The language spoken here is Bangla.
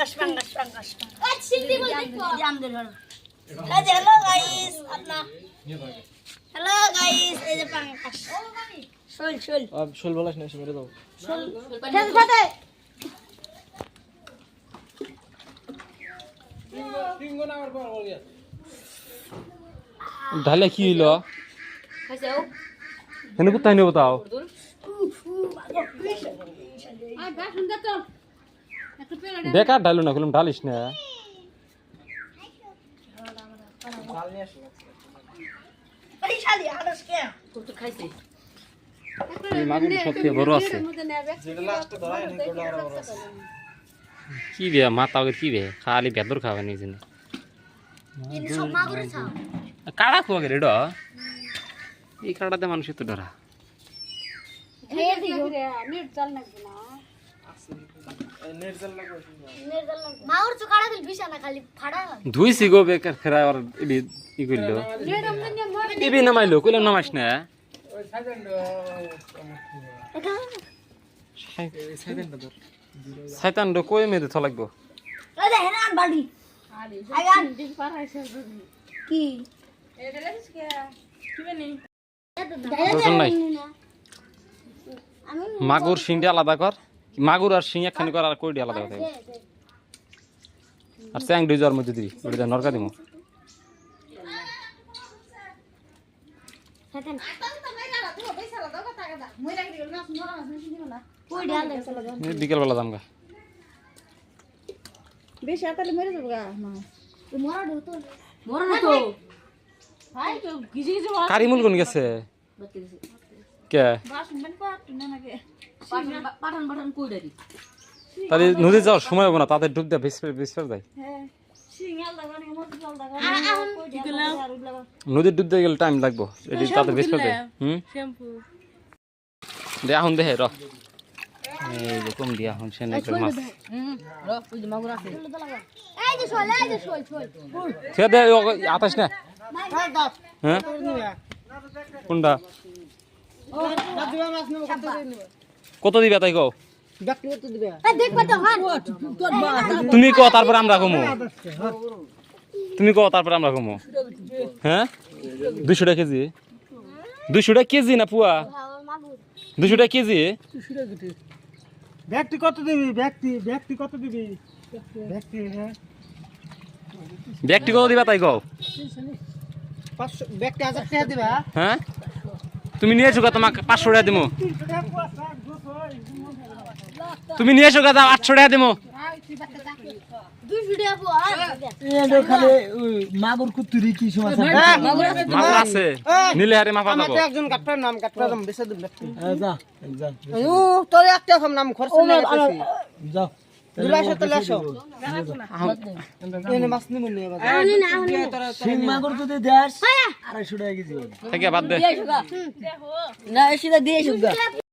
পাঙ্গাস পাঙ্গাস পাঙ্গাস এই যে হ্যালো গাইস আপনার হ্যালো গাইস এই যে পাঙ্গাস শোল শোল। শোল বলাস না মেরে দাও। খেতে খেতে। ঢালে কি হইল? হেনে কোথায় নেব তাও? গা বেকার ঢালু না বললাম ঢালিস না। কে তো খাইছে এই মাগুর সবচেয়ে বড় আছে। কি বে ওকে কি বে? খালি ভেতর খাবে নিজে কাড়া খোয়া গেলে এই কাড়াতে মানুষের তো ডরা। চাল না মাগুর তো কাড়া দিল বিছানা খালি ফাড়া ধুইছি গো বেকার ফেরা আর ইবি ই নিয়ে ইবি নামাইলো কইলাম নামাইস না। শয়তান ড কই মেরে থ লাগবো? এই যে হেনান বাড়ি। আগান দিন পার হইছে কি? ওজন নাই। মাগুর শিংটা আলাদা কর। মাগুর আর শিং একখানি কর আর কইডি আলাদা কথা আর স্যাং ডিজার মধ্যে দিবি ওটা নরকা দিমু। কই ডাল দেখছ বিকেল বেলা দাম গা। বেশি আতালে মরে যাব গা মরা তো। মরা তো। ভাই তো গিজি গিজি মার কারিমুল কোন গেছে? কে? পাঠান পাঠান কই তাহলে নদী যাওয়ার সময় হবে না তাদের ডুব দেয় বিস্ফের বিস্ফের দেয় নদীর ডুব দিয়ে গেলে টাইম লাগবো এটি তাদের বিস্ফের দেয় হুম? দে এখন দেখে র। দিয়া এখন সে মাছ। ঠিক আতাস না। হ্যাঁ? কোনটা? কত দিবে তাই কও? হান তুমি কো তারপর আমরা কমো তুমি কো তারপর আমরা কমো হ্যাঁ? দুশো টাকা কেজি? দুশো টাকা কেজি না পুয়া? দুশো টাকা কেজি? ব্যক্তি কত দিবি? ব্যক্তি ব্যক্তি কত দিবি? ব্যক্তি হ্যাঁ। ব্যক্তি কত দিবা তাই কও? পাঁচশো ব্যক্তি হাজার টাকা দিবা। হ্যাঁ? তুমি নিয়ে এসো গা তোমাকে পাঁচশো টাকা দিমো। তুমি নিয়ে এসো গা দাও আটশো টাকা দেবো। আড়াইশো টাকা কেজি দিয়ে